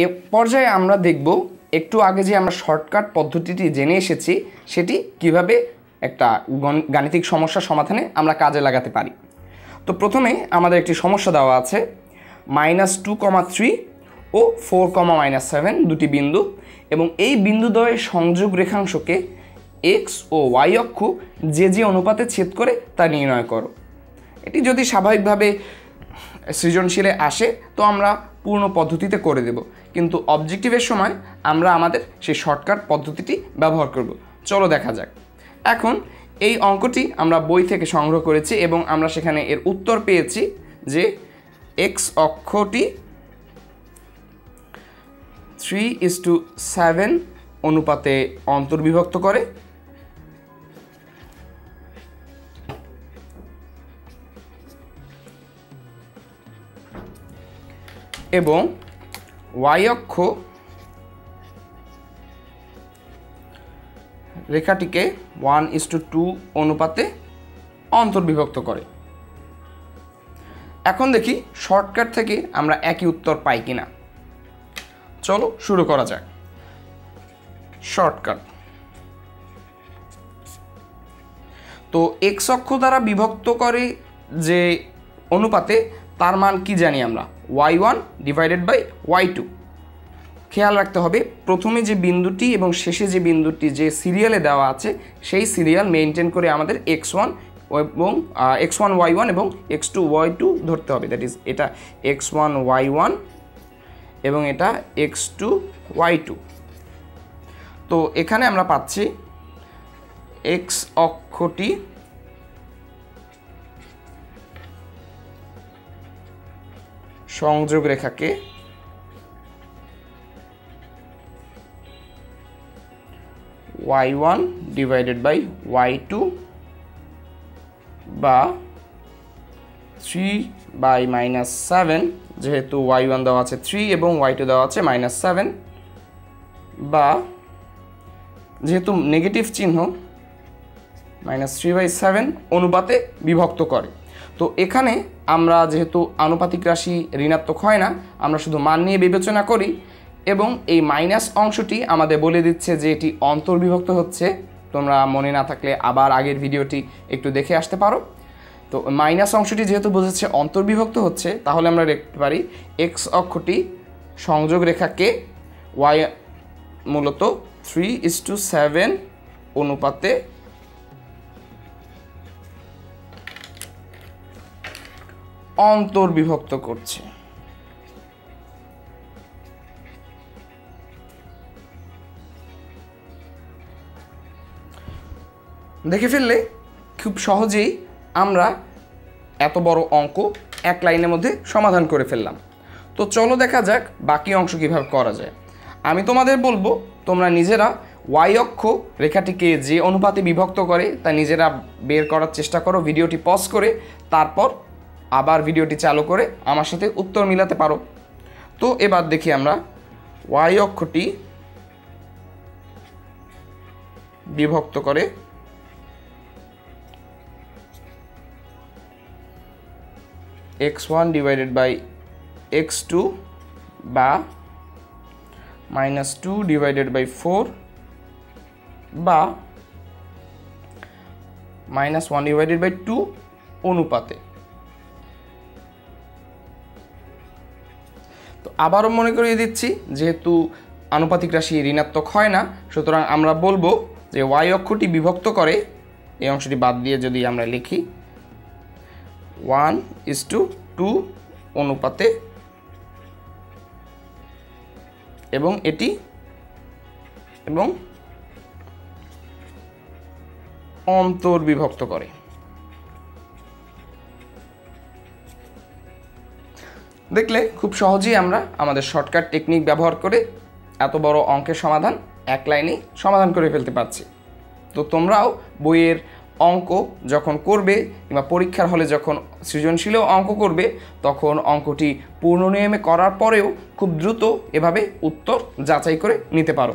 এ পর্যায়ে আমরা দেখব একটু আগে যে আমরা শর্টকাট পদ্ধতিটি জেনে এসেছি, সেটি কীভাবে একটা গণ- গাণিতিক সমস্যা সমাধানে আমরা কাজে লাগাতে পারি। তো প্রথমে আমাদের একটি সমস্যা দেওয়া আছে, মাইনাস টু কমা থ্রি ও ফোর কমা মাইনাস সেভেন, দুটি বিন্দু এবং এই বিন্দুদ্বয়ের সংযোগ রেখাংশকে এক্স ও ওয়াই অক্ষ যে যে অনুপাতে ছেদ করে তা নির্ণয় করো। এটি যদি স্বাভাবিকভাবে সৃজনশীলে আসে, তো আমরা পূর্ণ পদ্ধতিতে করে দেব। কিন্তু অবজেক্টিভের সময় আমরা আমাদের সেই শর্টকাট পদ্ধতিটি ব্যবহার করব। চলো দেখা যাক। এখন এই অঙ্কটি আমরা বই থেকে সংগ্রহ করেছি এবং আমরা সেখানে এর উত্তর পেয়েছি যে এক্স অক্ষটি থ্রি ইস টু সেভেন অনুপাতে অন্তর্বিভক্ত করে। এবং ওয়াই অক্ষ রেখাটিকে ওয়ান ইস টু টু অনুপাতে অন্তর্বিভক্ত করে। এখন দেখি শর্টকাট থেকে আমরা একই উত্তর পাই কিনা। চলো শুরু করা যাক। শর্টকাট তো এক্স অক্ষ দ্বারা বিভক্ত করে যে অনুপাতে তার মান কি জানি আমরা? Y one divided by Y two খেয়াল রাখতে হবে, প্রথমে যে বিন্দুটি এবং শেষে যে বিন্দুটি যে সিরিয়ালে দেওয়া আছে, সেই সিরিয়াল মেনটেন করে আমাদের এক্স ওয়ান এবং এক্স ওয়ান ওয়াই ওয়ান এবং এক্স টু ওয়াই টু ধরতে হবে। দ্যাট ইজ এটা এক্স ওয়ান ওয়াই ওয়ান এবং এটা এক্স টু ওয়াই টু তো এখানে আমরা পাচ্ছি এক্স অক্ষটি সংযোগ রেখাকে Y one divided by Y two বা থ্রি বাই মাইনাস সেভেন যেহেতু ওয়াই ওয়ান দেওয়া আছে থ্রি এবং ওয়াই টু দেওয়া আছে মাইনাস সেভেন বা যেহেতু নেগেটিভ চিহ্ন মাইনাস থ্রি বাই সেভেন অনুপাতে বিভক্ত করে। তো এখানে আমরা যেহেতু আনুপাতিক রাশি ঋণাত্মক হয় না, আমরা শুধু মান নিয়ে বিবেচনা করি এবং এই মাইনাস অংশটি আমাদের বলে দিচ্ছে যে এটি অন্তর্বিভক্ত হচ্ছে। তোমরা মনে না থাকলে আবার আগের ভিডিওটি একটু দেখে আসতে পারো। তো মাইনাস অংশটি যেহেতু বোঝাচ্ছে অন্তর্বিভক্ত হচ্ছে, তাহলে আমরা দেখতে পারি এক্স অক্ষটি সংযোগ রেখাকে ওয়াই মূলত থ্রি ইস টু সেভেন অনুপাতে অন্তর্বিভক্ত করছে। দেখে ফেললে খুব সহজেই আমরা এত বড় অঙ্ক এক লাইনের মধ্যে সমাধান করে ফেললাম। তো চলো দেখা যাক বাকি অংশ কীভাবে করা যায়। আমি তোমাদের বলব, তোমরা নিজেরা ওয়াই অক্ষ রেখাটিকে যে অনুপাতে বিভক্ত করে তা নিজেরা বের করার চেষ্টা করো, ভিডিওটি পজ করে, তারপর আবার ভিডিওটি চালু করে আমার সাথে উত্তর মিলাতে পারো। তো এবার দেখি আমরা ওয়াই অক্ষটি বিভক্ত করে X one divided by X two বা minus two divided by four বা minus one divided by two অনুপাতে। আবারও মনে করিয়ে দিচ্ছি, যেহেতু আনুপাতিক রাশি ঋণাত্মক হয় না, সুতরাং আমরা বলব যে ওয়াই অক্ষটি বিভক্ত করে এই অংশটি বাদ দিয়ে যদি আমরা লিখি, ওয়ান ইস টু টু অনুপাতে এবং এটি এবং অন্তর বিভক্ত করে। দেখলে খুব সহজেই আমরা আমাদের শর্টকাট টেকনিক ব্যবহার করে এত বড় অঙ্কের সমাধান এক লাইনেই সমাধান করে ফেলতে পারছি। তো তোমরাও বইয়ের অঙ্ক যখন করবে কিংবা পরীক্ষার হলে যখন সৃজনশীলেও অঙ্ক করবে, তখন অঙ্কটি পূর্ণ নিয়মে করার পরেও খুব দ্রুত এভাবে উত্তর যাচাই করে নিতে পারো।